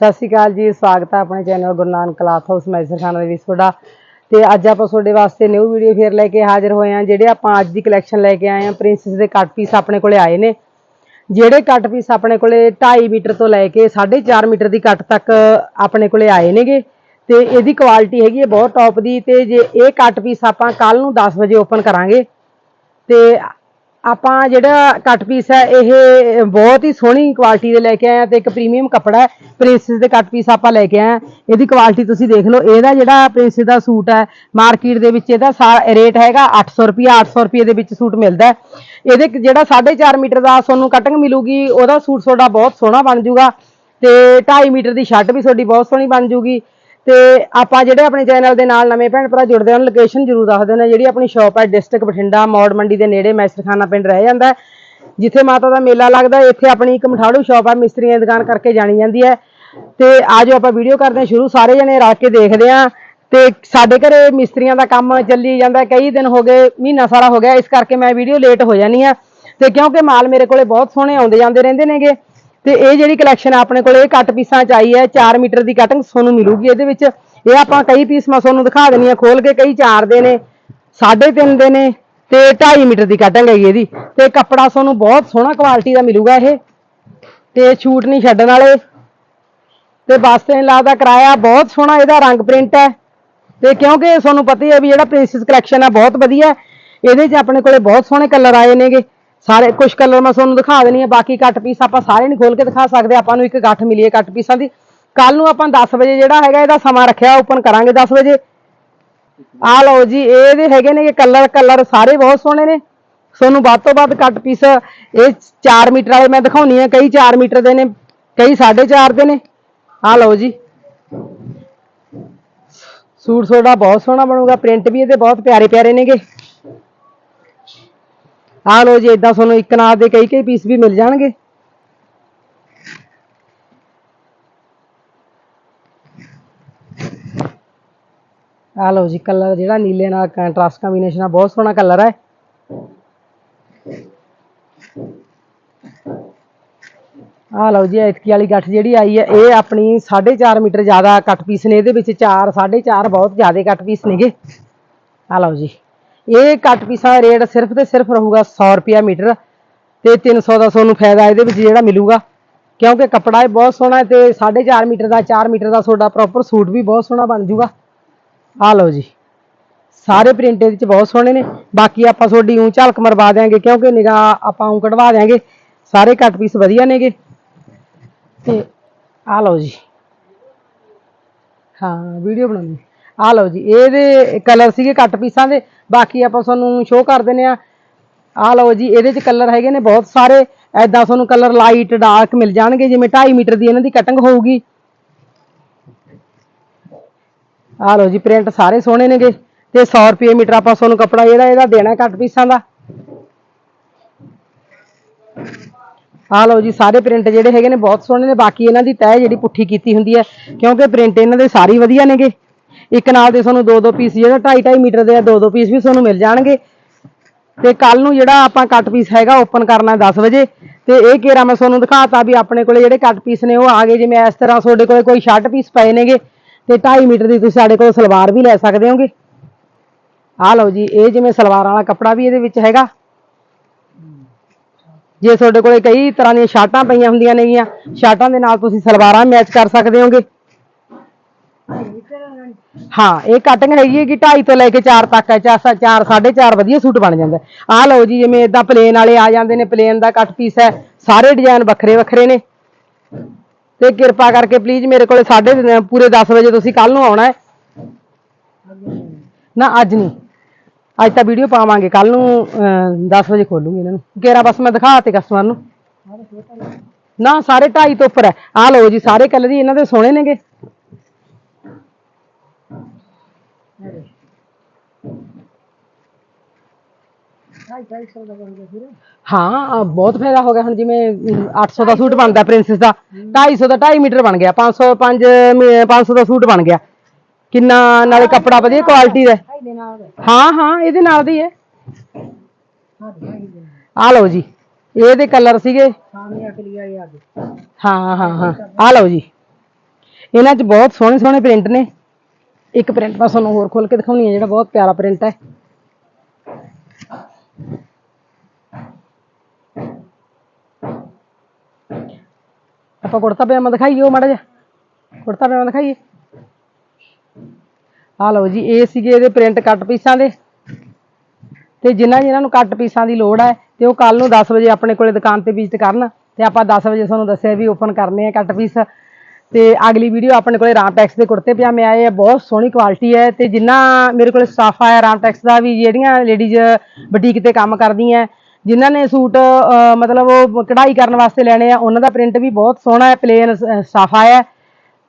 ਸਤਿ ਸ਼੍ਰੀ ਅਕਾਲ ਜੀ, ਸਵਾਗਤ ਹੈ ਆਪਣੇ channel Guru Nanak class house Maisarkhana ਦੇ ਵਿੱਚ ਤੁਹਾਡਾ। ਤੇ ਅੱਜ ਆਪਾਂ ਤੁਹਾਡੇ ਵਾਸਤੇ ਨਿਊ ਵੀਡੀਓ ਫੇਰ ਲੈ ਕੇ ਹਾਜ਼ਰ ਹੋਏ ਹਾਂ, ਜਿਹੜੇ ਆਪਾਂ ਅੱਜ ਦੀ ਕਲੈਕਸ਼ਨ ਲੈ ਕੇ ਆਏ ਹਾਂ। ਪ੍ਰਿੰਸਸ ਦੇ ਕੱਟ ਪੀਸ ਆਪਣੇ ਕੋਲੇ ਆਏ ਨੇ। ਜਿਹੜੇ ਕੱਟ ਪੀਸ ਆਪਣੇ ਕੋਲੇ 2.5 ਮੀਟਰ ਤੋਂ ਲੈ ਕੇ 4.5 ਮੀਟਰ ਦੀ ਕੱਟ ਤੱਕ ਆਪਣੇ ਕੋਲੇ ਆਏ ਨੇਗੇ। ਤੇ ਇਹਦੀ ਕੁਆਲਿਟੀ ਹੈਗੀ ਹੈ ਬਹੁਤ ਟੌਪ ਦੀ। ਤੇ ਜੇ ਇਹ ਕੱਟ ਪੀਸ ਆਪਾਂ ਕੱਲ ਨੂੰ 10 ਵਜੇ ਓਪਨ ਕਰਾਂਗੇ, ਤੇ ਆਪਾਂ ਜਿਹੜਾ ਕੱਟ ਪੀਸ ਹੈ, ਇਹ ਬਹੁਤ ਹੀ ਸੋਹਣੀ ਕੁਆਲਿਟੀ ਦੇ ਲੈ ਕੇ ਆਇਆ ਆ ਤੇ ਇੱਕ ਪ੍ਰੀਮੀਅਮ ਕੱਪੜਾ ਹੈ ਪ੍ਰਿੰਸਸ ਦੇ ਕੱਟ ਪੀਸ ਆਪਾਂ ਲੈ ਕੇ ਆਇਆ ਇਹਦੀ ਕੁਆਲਿਟੀ ਤੁਸੀਂ ਦੇਖ ਲਓ, ਇਹਦਾ ਜਿਹੜਾ ਪ੍ਰਿੰਸਸ ਦਾ ਸੂਟ ਹੈ ਮਾਰਕੀਟ ਦੇ ਵਿੱਚ ਇਹਦਾ ਰੇਟ ਹੈਗਾ 800 ਰੁਪਿਆ 800 ਰੁਪਏ ਦੇ ਵਿੱਚ ਸੂਟ ਮਿਲਦਾ ਇਹਦੇ ਕ- ਜਿਹੜਾ 4.5 ਮੀਟਰ ਦਾ ਤੁਹਾਨੂੰ ਕਟਿੰਗ ਮਿਲੂਗੀ, ਉਹਦਾ ਸੂਟ ਤੁਹਾਡਾ ਬਹੁਤ ਸੋਹਣਾ ਬਣ ਜਾਊਗਾ ਤੇ 2.5 ਮੀਟਰ ਦੀ ਸ਼ਰਟ ਵੀ ਤੁਹਾਡੀ ਬਹੁਤ ਸੋਹਣੀ ਬਣ ਜਾਊਗੀ ਤੇ ਆਪਾਂ ਜਿਹੜੇ ਆਪਣੇ ਚੈਨਲ ਦੇ ਨਾਲ ਨਵੇਂ ਭੈਣ ਭਰਾ ਜੁੜਦੇ ਹਨ ਲੋਕੇਸ਼ਨ ਜ਼ਰੂਰ ਦੱਸ ਦੇਣਾ ਜਿਹੜੀ ਆਪਣੀ ਸ਼ਾਪ ਹੈ ਡਿਸਟ੍ਰਿਕਟ ਬਠਿੰਡਾ, ਮੌੜ ਮੰਡੀ ਦੇ ਨੇੜੇ ਮੈਸਰਖਾਨਾ ਪਿੰਡ ਰਹਿ ਜਾਂਦਾ ਜਿੱਥੇ ਮਾਤਾ ਦਾ ਮੇਲਾ ਲੱਗਦਾ ਇੱਥੇ ਆਪਣੀ ਇੱਕ ਮਠਾੜੂ ਸ਼ਾਪ ਹੈ, ਮਿਸਤਰੀਆਂ ਦੀ ਦੁਕਾਨ ਕਰਕੇ ਜਾਣੀ ਜਾਂਦੀ ਹੈ। ਤੇ ਆਜੋ ਆਪਾਂ ਵੀਡੀਓ ਕਰਦੇ ਹਾਂ, ਸ਼ੁਰੂ ਸਾਰੇ ਜਣੇ ਰੱਖ ਕੇ ਦੇਖਦੇ ਹਾਂ ਤੇ ਸਾਡੇ ਘਰੇ ਮਿਸਤਰੀਆਂ ਦਾ ਕੰਮ ਚੱਲੀ ਜਾਂਦਾ ਕਈ ਦਿਨ ਹੋ ਗਏ, ਮਹੀਨਾ ਸਾਰਾ ਹੋ ਗਿਆ, ਇਸ ਕਰਕੇ ਮੈਂ ਵੀਡੀਓ ਲੇਟ ਹੋ ਜਾਨੀ ਆ ਤੇ ਕਿਉਂਕਿ ਮਾਲ ਮੇਰੇ ਕੋਲੇ ਬਹੁਤ ਸੋਹਣੇ ਆਉਂਦੇ ਜਾਂਦੇ ਰਹਿੰਦੇ ਨੇਗੇ ਤੇ ਇਹ ਜਿਹੜੀ ਕਲੈਕਸ਼ਨ ਆਪਣੇ ਕੋਲ, ਇਹ ਕੱਟ ਪੀਸਾਂ ਚ ਆਈ ਹੈ 4 ਮੀਟਰ ਦੀ ਕਟਿੰਗ ਤੁਹਾਨੂੰ ਮਿਲੂਗੀ ਇਹਦੇ ਵਿੱਚ। ਇਹ ਆਪਾਂ ਕਈ ਪੀਸ ਮੈਂ ਤੁਹਾਨੂੰ ਦਿਖਾ ਦੇਣੀ ਆ ਖੋਲ ਕੇ ਕਈ 4 ਦੇ ਨੇ 3.5 ਦੇ ਨੇ ਤੇ 2.5 ਮੀਟਰ ਦੀ ਕਟਿੰਗ ਹੈਗੀ ਇਹਦੀ। ਤੇ ਕੱਪੜਾ ਤੁਹਾਨੂੰ ਬਹੁਤ ਸੋਹਣਾ ਕੁਆਲਿਟੀ ਦਾ ਮਿਲੂਗਾ ਇਹ। ਤੇ ਛੂਟ ਨਹੀਂ ਛੱਡਣ ਵਾਲੇ। ਤੇ ਬੱਸ ਤੇ ਲੱਗਦਾ ਕਿਰਾਇਆ ਬਹੁਤ ਸੋਹਣਾ, ਇਹਦਾ ਰੰਗ ਪ੍ਰਿੰਟ ਹੈ। ਤੇ ਕਿਉਂਕਿ ਤੁਹਾਨੂੰ ਪਤਾ ਹੀ ਹੈ ਵੀ ਜਿਹੜਾ ਪ੍ਰਿੰਸਸ ਕਲੈਕਸ਼ਨ ਹੈ ਬਹੁਤ ਵਧੀਆ। ਇਹਦੇ 'ਚ ਆਪਣੇ ਕੋਲੇ ਬਹੁਤ ਸੋਹਣੇ ਕਲਰ ਆਏ ਨੇਗੇ। ਸਾਰੇ ਕੁਝ ਕਲਰ ਮੈਂ ਤੁਹਾਨੂੰ ਦਿਖਾ ਦੇਣੀ ਹੈ ਬਾਕੀ ਕੱਟ ਪੀਸ ਆਪਾਂ ਸਾਰੇ ਨਹੀਂ ਖੋਲ ਕੇ ਦਿਖਾ ਸਕਦੇ, ਆਪਾਂ ਨੂੰ ਇੱਕ ਗੱਠ ਮਿਲੀ ਹੈ ਕੱਟ ਪੀਸਾਂ ਦੀ। ਕੱਲ ਨੂੰ ਆਪਾਂ 10 ਵਜੇ ਜਿਹੜਾ ਹੈਗਾ, ਇਹਦਾ ਸਮਾਂ ਰੱਖਿਆ ਓਪਨ ਕਰਾਂਗੇ 10 ਵਜੇ। ਆ ਲਓ ਜੀ ਇਹਦੇ ਹੈਗੇ ਨੇ ਕਲਰ ਕਲਰ ਸਾਰੇ ਬਹੁਤ ਸੋਹਣੇ ਨੇ। ਤੁਹਾਨੂੰ ਵੱਧ ਤੋਂ ਵੱਧ ਕੱਟ ਪੀਸ ਇਹ 4 ਮੀਟਰ ਵਾਲੇ ਮੈਂ ਦਿਖਾਉਣੀ ਆ, ਕਈ 4 ਮੀਟਰ ਦੇ ਨੇ, ਕਈ 4.5 ਦੇ ਨੇ। ਆ ਲਓ ਜੀ। ਸੂਟ ਤੁਹਾਡਾ ਬਹੁਤ ਸੋਹਣਾ ਬਣੂਗਾ ਪ੍ਰਿੰਟ ਵੀ ਇਹਦੇ ਬਹੁਤ ਪਿਆਰੇ ਪਿਆਰੇ ਨੇਗੇ। ਆ ਲਓ ਜੀ ਇਦਾਂ ਤੁਹਾਨੂੰ ਇੱਕ ਨਾਲ ਦੇ ਕਈ ਕਈ ਪੀਸ ਵੀ ਮਿਲ ਜਾਣਗੇ। ਆ ਲਓ ਜੀ ਕਲਰ ਜਿਹੜਾ ਨੀਲੇ ਨਾਲ ਕੰਟਰਾਸਟ ਕੰਬੀਨੇਸ਼ਨ ਆ, ਬਹੁਤ ਸੋਹਣਾ ਕਲਰ ਹੈ ਆ ਲਓ ਜੀ ਐਤਕੀ ਵਾਲੀ ਗੱਠ ਜਿਹੜੀ ਆਈ ਹੈ ਇਹ ਆਪਣੀ 4.5 ਮੀਟਰ ਜ਼ਿਆਦਾ ਕੱਟ ਪੀਸ ਨੇ, ਇਹਦੇ ਵਿੱਚ 4 4.5 ਬਹੁਤ ਜ਼ਿਆਦਾ ਕੱਟ ਪੀਸ ਨੇਗੇ। ਆ ਲਓ ਜੀ। ਇਹ ਕੱਟ ਪੀਸਾਂ ਦਾ ਰੇਟ ਸਿਰਫ ਤੇ ਸਿਰਫ ਰਹੂਗਾ 100 ਰੁਪਿਆ ਮੀਟਰ ਤੇ 300 ਦਾ ਤੁਹਾਨੂੰ ਫਾਇਦਾ ਇਹਦੇ ਵਿੱਚ ਜਿਹੜਾ ਮਿਲੂਗਾ। ਕਿਉਂਕਿ ਕੱਪੜਾ ਇਹ ਬਹੁਤ ਸੋਹਣਾ ਹੈ ਤੇ 4.5 ਮੀਟਰ ਦਾ 4 ਮੀਟਰ ਦਾ ਤੁਹਾਡਾ ਪ੍ਰੋਪਰ ਸੂਟ ਵੀ ਬਹੁਤ ਸੋਹਣਾ ਬਣ ਜੂਗਾ। ਆ ਲਓ ਜੀ। ਸਾਰੇ ਪ੍ਰਿੰਟ ਇਹਦੇ ਵਿੱਚ ਬਹੁਤ ਸੋਹਣੇ ਨੇ। ਬਾਕੀ ਆਪਾਂ ਤੁਹਾਡੀ ਊਂ ਝਲਕ ਮਰਵਾ ਦਿਆਂਗੇ ਕਿਉਂਕਿ ਨਿਗਾਹ ਆਪਾਂ ਊਂ ਕਢਵਾ ਦਿਆਂਗੇ। ਸਾਰੇ ਕੱਟ ਪੀਸ ਵਧੀਆ ਨੇਗੇ। ਤੇ ਆ ਲਓ ਜੀ। ਹਾਂ ਵੀਡੀਓ ਬਣਾਉਣੀ ਆ ਲਓ ਜੀ, ਇਹਦੇ ਕਲਰ ਸੀਗੇ ਕੱਟ ਪੀਸਾਂ ਦੇ, ਬਾਕੀ ਆਪਾਂ ਤੁਹਾਨੂੰ ਸ਼ੋਅ ਕਰ ਦਿੰਨੇ ਆ ਆ ਲਓ ਜੀ, ਇਹਦੇ ਚ ਕਲਰ ਹੈਗੇ ਨੇ ਬਹੁਤ ਸਾਰੇ ਐਦਾਂ ਤੁਹਾਨੂੰ ਕਲਰ ਲਾਈਟ ਡਾਰਕ ਮਿਲ ਜਾਣਗੇ, ਜਿਵੇਂ 2.5 ਮੀਟਰ ਦੀ ਇਹਨਾਂ ਦੀ ਕਟਿੰਗ ਹੋਊਗੀ। ਆ ਲਓ ਜੀ ਪ੍ਰਿੰਟ ਸਾਰੇ ਸੋਹਣੇ ਨੇਗੇ, ਤੇ 100 ਰੁਪਏ ਮੀਟਰ ਆਪਾਂ ਤੁਹਾਨੂੰ ਕੱਪੜਾ ਜਿਹੜਾ ਇਹਦਾ ਦੇਣਾ ਕੱਟ ਪੀਸਾਂ ਦਾ। ਆ ਲਓ ਜੀ, ਸਾਰੇ ਪ੍ਰਿੰਟ ਜਿਹੜੇ ਹੈਗੇ ਨੇ ਬਹੁਤ ਸੋਹਣੇ ਨੇ, ਬਾਕੀ ਇਹਨਾਂ ਦੀ ਤਹਿ ਜਿਹੜੀ ਪੁੱਠੀ ਕੀਤੀ ਹੁੰਦੀ ਹੈ, ਕਿਉਂਕਿ ਪ੍ਰਿੰਟ ਇਹਨਾਂ ਦੇ ਸਾਰੇ ਵਧੀਆ ਨੇਗੇ। ਇੱਕ ਨਾਲ ਦੇ ਤੁਹਾਨੂੰ ਦੋ ਦੋ ਪੀਸ ਜਿਹੜਾ 2.5 2.5 ਮੀਟਰ ਦੇ ਆ, ਦੋ ਦੋ ਪੀਸ ਵੀ ਤੁਹਾਨੂੰ ਮਿਲ ਜਾਣਗੇ। ਤੇ ਕੱਲ ਨੂੰ ਜਿਹੜਾ ਆਪਾਂ ਕੱਟ ਪੀਸ ਹੈਗਾ ਓਪਨ ਕਰਨਾ 10 ਵਜੇ, ਤੇ ਇਹ ਘੇਰਾ ਮੈਂ ਤੁਹਾਨੂੰ ਦਿਖਾਤਾ ਵੀ ਆਪਣੇ ਕੋਲੇ ਜਿਹੜੇ ਕੱਟ ਪੀਸ ਨੇ ਉਹ ਆ ਗਏ। ਜਿਵੇਂ ਇਸ ਤਰ੍ਹਾਂ ਤੁਹਾਡੇ ਕੋਲੇ ਕੋਈ ਸ਼ਰਟ ਪੀਸ ਪਏ ਨੇਗੇ, ਤੇ 2.5 ਮੀਟਰ ਦੀ ਤੁਸੀਂ ਸਾਡੇ ਕੋਲ ਸਲਵਾਰ ਵੀ ਲੈ ਸਕਦੇ ਹੋਗੇ। ਆ ਲਓ ਜੀ, ਇਹ ਜਿਵੇਂ ਸਲਵਾਰ ਵਾਲਾ ਕੱਪੜਾ ਵੀ ਇਹਦੇ ਵਿੱਚ ਹੈਗਾ। ਜੇ ਤੁਹਾਡੇ ਕੋਲੇ ਕਈ ਤਰ੍ਹਾਂ ਦੀਆਂ ਸ਼ਰਟਾਂ ਪਈਆਂ ਹੁੰਦੀਆਂ ਨੇਗੀਆਂ, ਸ਼ਰਟਾਂ ਦੇ ਨਾਲ ਤੁਸੀਂ ਸਲਵਾਰਾਂ ਮੈਚ ਕਰ ਸਕਦੇ ਹੋਗੇ। ਹਾਂ, ਇਹ ਕਟਿੰਗ ਹੈਗੀ ਹੈ ਕਿ 2.5 ਤੋਂ ਲੈ ਕੇ 4 ਤੱਕ ਹੈ 4 4 4.5 ਵਧੀਆ ਸੂਟ ਬਣ ਜਾਂਦਾ ਆਹ ਲਓ ਜੀ, ਜਿਵੇਂ ਇਦਾਂ ਪਲੇਨ ਵਾਲੇ ਆ ਜਾਂਦੇ ਨੇ ਪਲੇਨ ਦਾ ਕੱਟ ਪੀਸ ਹੈ, ਸਾਰੇ ਡਿਜ਼ਾਈਨ ਵੱਖਰੇ ਵੱਖਰੇ ਨੇ। ਤੇ ਕਿਰਪਾ ਕਰਕੇ ਪਲੀਜ਼ ਮੇਰੇ ਕੋਲੇ ਸਾਡੇ ਪੂਰੇ 10 ਵਜੇ ਤੁਸੀਂ ਕੱਲ ਨੂੰ ਆਉਣਾ ਹੈ। ਨਾ, ਅੱਜ ਨਹੀਂ। ਅੱਜ ਤਾਂ ਵੀਡੀਓ ਪਾਵਾਂਗੇ ਕੱਲ ਨੂੰ 10 ਵਜੇ ਖੋਲੂਗੀ ਇਹਨਾਂ ਨੂੰ। ਕੇਰਾ ਬਸ ਮੈਂ ਦਿਖਾ ਤੇ ਕਸਟਮਰ ਨੂੰ। ਨਾ, ਸਾਰੇ 2.5 ਤੋਂ ਉੱਪਰ ਹੈ। ਆਹ ਲਓ ਜੀ, ਸਾਰੇ ਕਲਰ ਹੀ ਇਹਨਾਂ ਦੇ ਸੋਹਣੇ ਨੇਗੇ। ਹਾਂ ਅ, ਬਹੁਤ ਫਾਇਦਾ ਹੋ ਗਿਆ ਹੁਣ ਜਿਵੇਂ ਅਮ, 800 ਦਾ ਸੂਟ ਬਣਦਾ ਪ੍ਰਿੰਸਸ ਦਾ 250 ਦਾ 2.5 ਮੀਟਰ ਬਣ ਗਿਆ 500 5 500 ਦਾ ਸੂਟ ਬਣ ਗਿਆ ਕਿੰਨਾ ਨਾਲੇ ਕੱਪੜਾ ਵਧੀਆ ਕੁਆਲਿਟੀ ਦਾ ਹੈ। ਹਾਂ ਹਾਂ ਇਹਦੇ ਨਾਲ ਦੀ ਹੈ ਆ ਲਓ ਜੀ ਇਹਦੇ ਕਲਰ ਸੀਗੇ ਹਾਂ ਹਾਂ ਹਾਂ ਆ ਲਓ ਜੀ ਇਹਨਾਂ 'ਚ ਬਹੁਤ ਸੋਹਣੇ ਸੋਹਣੇ ਪ੍ਰਿੰਟ ਨੇ ਇੱਕ ਪ੍ਰਿੰਟ ਮੈਂ ਤੁਹਾਨੂੰ ਹੋਰ ਖੋਲ ਕੇ ਦਿਖਾਉਣੀ ਹੈ, ਜਿਹੜਾ ਬਹੁਤ ਪਿਆਰਾ ਪ੍ਰਿੰਟ ਹੈ। ਆਪਾਂ ਕੁੜਤਾ ਪਜਾਮਾ ਦਿਖਾਈਏ ਉਹ ਮਾੜਾ ਜਿਹਾ। ਕੁੜਤਾ ਪਜਾਮਾ ਦਿਖਾਈਏ। ਆ ਲਓ ਜੀ, ਇਹ ਸੀਗੇ ਇਹਦੇ ਪ੍ਰਿੰਟ ਕੱਟ ਪੀਸਾਂ ਦੇ। ਤੇ ਜਿਨ੍ਹਾਂ ਜਿਨ੍ਹਾਂ ਨੂੰ ਕੱਟ ਪੀਸਾਂ ਦੀ ਲੋੜ ਹੈ, ਤੇ ਉਹ ਕੱਲ ਨੂੰ 10 ਵਜੇ ਆਪਣੇ ਕੋਲੇ ਦੁਕਾਨ ਤੇ ਵਿਜ਼ਿਟ ਕਰਨ। ਤੇ ਆਪਾਂ 10 ਵਜੇ ਤੁਹਾਨੂੰ ਦੱਸਿਆ ਵੀ ਓਪਨ ਕਰਨੇ ਆ ਕੱਟ ਪੀਸ ਤੇ ਅਗਲੀ ਵੀਡੀਓ ਆਪਣੇ ਕੋਲੇ ਰਾਮਟੈਕਸ ਦੇ ਕੁੜਤੇ ਪਜਾਮੇ ਆਏ ਆ, ਬਹੁਤ ਸੋਹਣੀ ਕੁਆਲਿਟੀ ਹੈ ਤੇ ਜਿੰਨਾ ਮੇਰੇ ਕੋਲੇ ਸਟਾਫ ਆਇਆ ਰਾਮਟੈਕਸ ਦਾ ਵੀ, ਜਿਹੜੀਆਂ ਲੇਡੀਜ਼ ਬੁਟੀਕ ਤੇ ਕੰਮ ਕਰਦੀਆਂ, ਜਿਨ੍ਹਾਂ ਨੇ ਸੂਟ ਮਤਲਬ ਉਹ ਕਢਾਈ ਕਰਨ ਵਾਸਤੇ ਲੈਣੇ ਆ, ਉਹਨਾਂ ਦਾ ਪ੍ਰਿੰਟ ਵੀ ਬਹੁਤ ਸੋਹਣਾ ਹੈ ਪਲੇਨ ਸਟਾਫ ਆਇਆ ਹੈ।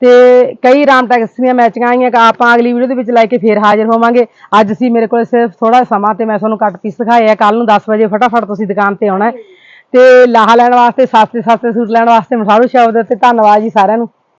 ਤੇ ਕਈ ਰਾਮਟੈਕਸ ਦੀਆਂ ਮੈਚਿੰਗਾਂ ਆਈਆਂ, ਤਾਂ ਆਪਾਂ ਅਗਲੀ ਵੀਡੀਓ ਦੇ ਵਿੱਚ ਲੈ ਕੇ ਫੇਰ ਹਾਜ਼ਰ ਹੋਵਾਂਗੇ। ਅੱਜ ਅਸੀਂ ਮੇਰੇ ਕੋਲ ਸਿਰਫ ਥੋੜਾ ਸਮਾਂ ਤੇ ਮੈਂ ਤੁਹਾਨੂੰ ਕੱਟ ਪੀਸ ਦਿਖਾਏ ਆ ਕੱਲ ਨੂੰ 10 ਵਜੇ ਫਟਾਫਟ ਤੁਸੀਂ ਦੁਕਾਨ ਤੇ ਆਉਣਾ ਹੈ। ਤੇ ਲਾਹਾ ਲੈਣ ਵਾਸਤੇ ਸਸਤੇ ਸਸਤੇ ਸੂਟ ਲੈਣ ਵਾਸਤੇ, ਮਸਾਰੂ ਸ਼ਬਦ ਤੇ ਧੰਨਵਾਦ ਜੀ ਸਾਰਿਆਂ ਨੂੰ।